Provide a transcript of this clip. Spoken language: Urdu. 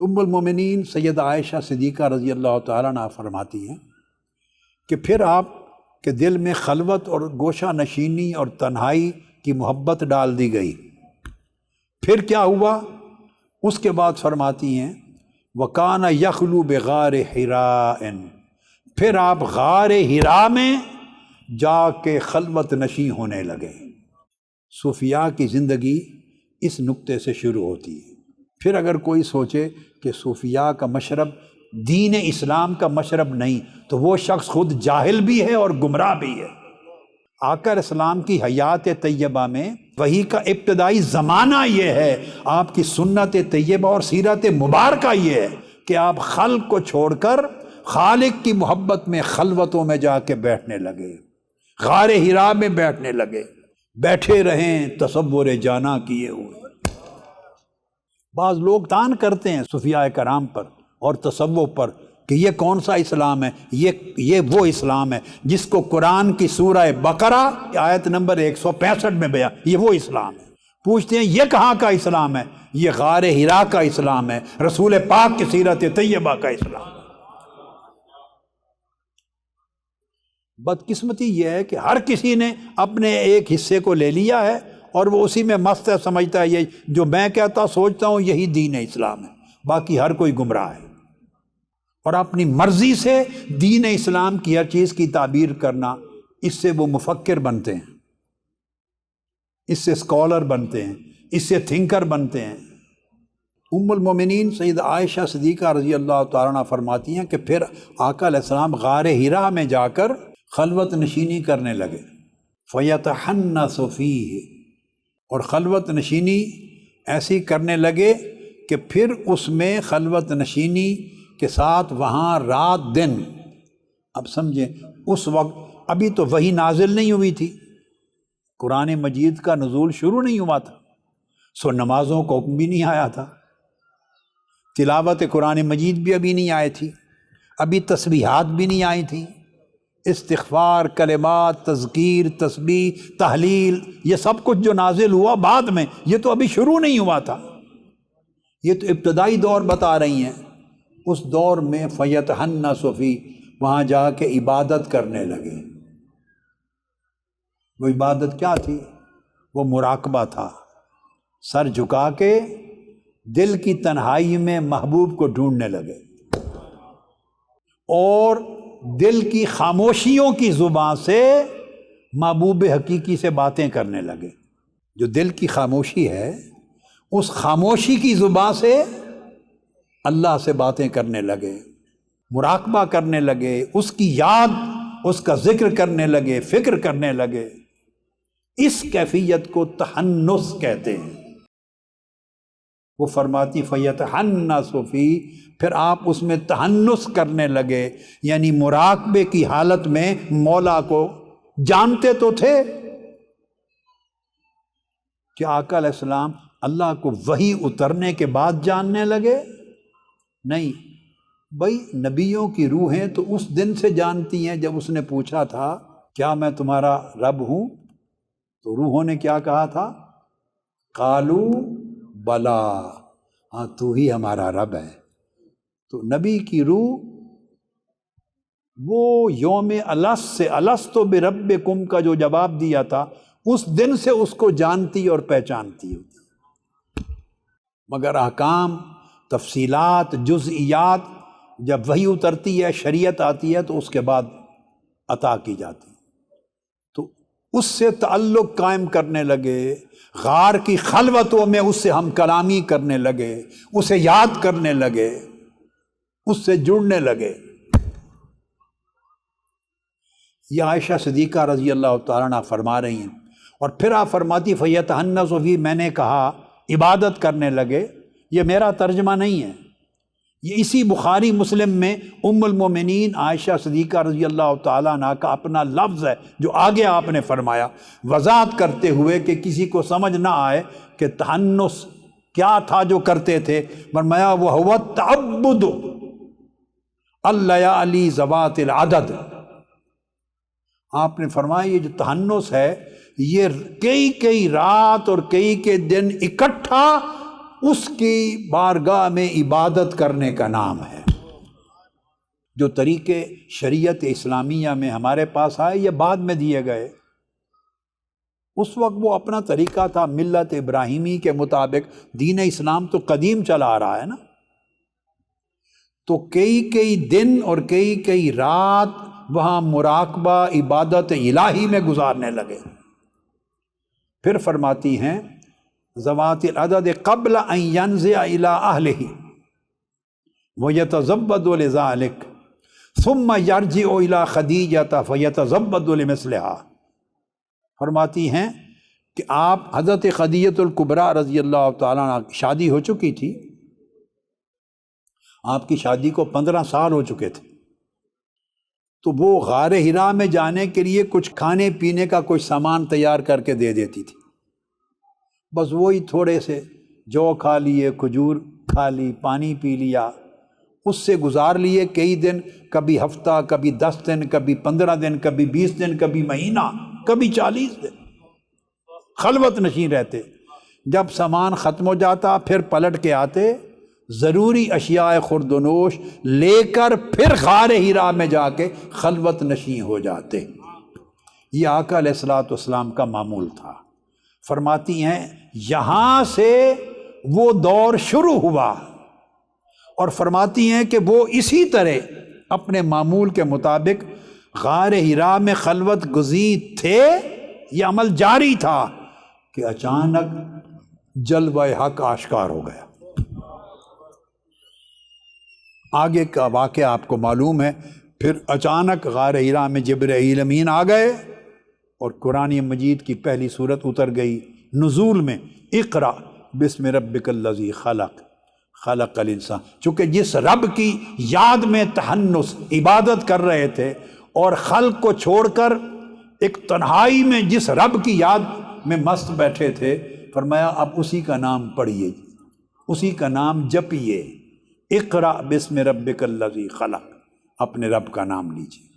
ام المومنین سید عائشہ صدیقہ رضی اللہ تعالیٰ عنہ فرماتی ہیں کہ پھر آپ کے دل میں خلوت اور گوشہ نشینی اور تنہائی کی محبت ڈال دی گئی۔ پھر کیا ہوا؟ اس کے بعد فرماتی ہیں وکان یخلو بغار ہرا پھر آپ غار ہرا میں جا کے خلوت نشیں ہونے لگے۔ صوفیاء کی زندگی اس نقطے سے شروع ہوتی ہے۔ پھر اگر کوئی سوچے کہ صوفیاء کا مشرب، دین اسلام کا مشرب نہیں، تو وہ شخص خود جاہل بھی ہے اور گمراہ بھی ہے۔ آکر اسلام کی حیات طیبہ میں وہی کا ابتدائی زمانہ یہ ہے۔ آپ کی سنت طیبہ اور سیرت مبارکہ یہ ہے کہ آپ خلق کو چھوڑ کر خالق کی محبت میں خلوتوں میں جا کے بیٹھنے لگے، غار ہرا میں بیٹھنے لگے، بیٹھے رہیں، تصور جانا کیے ہوئے۔ بعض لوگ تان کرتے ہیں صفیہ کرام پر اور تصوف پر کہ یہ کون سا اسلام ہے، یہ یہ وہ اسلام ہے جس کو قرآن کی سورہ بقرہ آیت نمبر ایک سو پینسٹھ میں بیا یہ وہ اسلام ہے۔ پوچھتے ہیں یہ کہاں کا اسلام ہے؟ یہ غار ہرا کا اسلام ہے، رسول پاک کی سیرت طیبہ کا اسلام۔ بدقسمتی یہ ہے کہ ہر کسی نے اپنے ایک حصے کو لے لیا ہے اور وہ اسی میں مست ہے، سمجھتا ہے یہ جو میں کہتا، سوچتا ہوں، یہی دین اسلام ہے۔ باقی ہر کوئی گمراہ ہے۔ اور اپنی مرضی سے دین اسلام کی ہر چیز کی تعبیر کرنا، اس سے وہ مفکر بنتے ہیں۔ اس سے اسکالر بنتے ہیں۔ اس سے تھنکر بنتے ہیں۔ ام المومنین سید عائشہ صدیقہ رضی اللہ تعالیٰ فرماتی ہیں کہ پھر آقا علیہ السلام غار ہیرا میں جا کر خلوت نشینی کرنے لگے۔ فیت حن صفی اور خلوت نشینی ایسی کرنے لگے کہ پھر اس میں خلوت نشینی کے ساتھ وہاں رات دن۔ اب سمجھیں، اس وقت ابھی تو وہی نازل نہیں ہوئی تھی۔ قرآن مجید کا نزول شروع نہیں ہوا تھا، سو نمازوں کو بھی نہیں آیا تھا۔ تلاوت قرآن مجید بھی ابھی نہیں آئی تھی، ابھی تسبیحات بھی نہیں آئی تھیں۔ استغفار، کلمات، تذکیر، تسبیح، تحلیل، یہ سب کچھ جو نازل ہوا بعد میں، یہ تو ابھی شروع نہیں ہوا تھا۔ یہ تو ابتدائی دور بتا رہی ہیں۔ اس دور میں فیت ہن صفی، وہاں جا کے عبادت کرنے لگے۔ وہ عبادت کیا تھی؟ وہ مراقبہ تھا۔ سر جھکا کے دل کی تنہائی میں محبوب کو ڈھونڈنے لگے۔ اور دل کی خاموشیوں کی زبان سے محبوب حقیقی سے باتیں کرنے لگے۔ جو دل کی خاموشی ہے، اس خاموشی کی زبان سے اللہ سے باتیں کرنے لگے، مراقبہ کرنے لگے، اس کی یاد، اس کا ذکر کرنے لگے، فکر کرنے لگے۔ اس کیفیت کو تہنس کہتے ہیں۔ وہ فرماتی فیت ہن صوفی پھر آپ اس میں تہنس کرنے لگے یعنی مراقبے کی حالت میں مولا کو جانتے تو تھے کہ آقا علیہ السلام اللہ کو وہی اترنے کے بعد جاننے لگے؟ نہیں، بھائی نبیوں کی روحیں تو اس دن سے جانتی ہیں جب اس نے پوچھا تھا، کیا میں تمہارا رب ہوں؟ تو روحوں نے کیا کہا تھا؟ کالو بلا ہاں تو ہی ہمارا رب ہے۔ تو نبی کی روح، وہ یوم الس سے الس تو بے رب کم کا جو جواب دیا تھا، اس دن سے اس کو جانتی اور پہچانتی ہوتی۔ مگر احکام، تفصیلات، جزئیات، جب وہی اترتی ہے، شریعت آتی ہے، تو اس کے بعد عطا کی جاتی۔ اس سے تعلق قائم کرنے لگے۔ غار کی خلوتوں میں اس سے ہم کلامی کرنے لگے۔ اسے یاد کرنے لگے۔ اس سے جڑنے لگے۔ یہ عائشہ صدیقہ رضی اللہ تعالیٰ فرما رہی ہیں۔ اور پھر آپ فرماتی فیت حنس بھی میں نے کہا، عبادت کرنے لگے۔ یہ میرا ترجمہ نہیں ہے۔ یہ اسی بخاری مسلم میں ام المومنین عائشہ صدیقہ رضی اللہ تعالیٰ عنہ کا اپنا لفظ ہے جو آگے آپ نے فرمایا۔ وضاحت کرتے ہوئے کہ کسی کو سمجھ نہ آئے کہ تہنس کیا تھا جو کرتے تھے۔ فرمایا، وہ ہوا تعبد۔ اللہ علی زبات العدد۔ آپ نے فرمایا، یہ جو تہنس ہے، یہ کئی کئی رات اور کئی کے دن اکٹھا اس کی بارگاہ میں عبادت کرنے کا نام ہے۔ جو طریقے شریعت اسلامیہ میں ہمارے پاس آئے یہ بعد میں دیے گئے، اس وقت وہ اپنا طریقہ تھا ملت ابراہیمی کے مطابق۔ دین اسلام تو قدیم چلا آ رہا ہے نا۔ تو کئی کئی دن اور کئی کئی رات وہاں مراقبہ، عبادت الہی میں گزارنے لگے۔ پھر فرماتی ہیں زوات العدد قبل الى اہلہی وہ یتزبد لذالک ثم یرجع الى خدیجہ فیتزبد لمثلہا فرماتی ہیں کہ آپ حضرت خدیت القبرا رضی اللہ تعالیٰ شادی ہو چکی تھی؟ آپ کی شادی کو پندرہ سال ہو چکے تھے۔ تو وہ غار ہرا میں جانے کے لیے کچھ کھانے پینے کا کچھ سامان تیار کر کے دے دیتی تھی۔ بس وہی تھوڑے سے جو کھا لیے، کھجور کھا لی، پانی پی لیا، اس سے گزار لیے کئی دن، کبھی ہفتہ، کبھی دس دن، کبھی پندرہ دن، کبھی بیس دن، کبھی مہینہ، کبھی چالیس دن۔ خلوت نشین رہتے۔ جب سامان ختم ہو جاتا، پھر پلٹ کے آتے، ضروری اشیاء خوردنوش لے کر پھر خار ہیرا میں جا کے خلوت نشیں ہو جاتے۔ یہ آقا علیہ السلاۃ والسلام کا معمول تھا۔ فرماتی ہیں، یہاں سے وہ دور شروع ہوا۔ اور فرماتی ہیں کہ وہ اسی طرح اپنے معمول کے مطابق غار ہرا میں خلوت گزی تھے، یہ عمل جاری تھا کہ اچانک جلوہ حق آشکار ہو گیا۔ آگے کا واقعہ آپ کو معلوم ہے، پھر اچانک غار ہیرا میں جبر امین آ گئے۔ اور قرآن مجید کی پہلی صورت اتر گئی نزول میں اقرا بسم ربک الذی خلق۔ خلق الانسان۔ چونکہ جس رب کی یاد میں تہنس عبادت کر رہے تھے اور خلق کو چھوڑ کر ایک تنہائی میں جس رب کی یاد میں مست بیٹھے تھے، فرمایا اب اسی کا نام پڑھیے۔ اسی کا نام جپیے۔ اقرا بسم ربک الذی خلق۔ اپنے رب کا نام لیجیے۔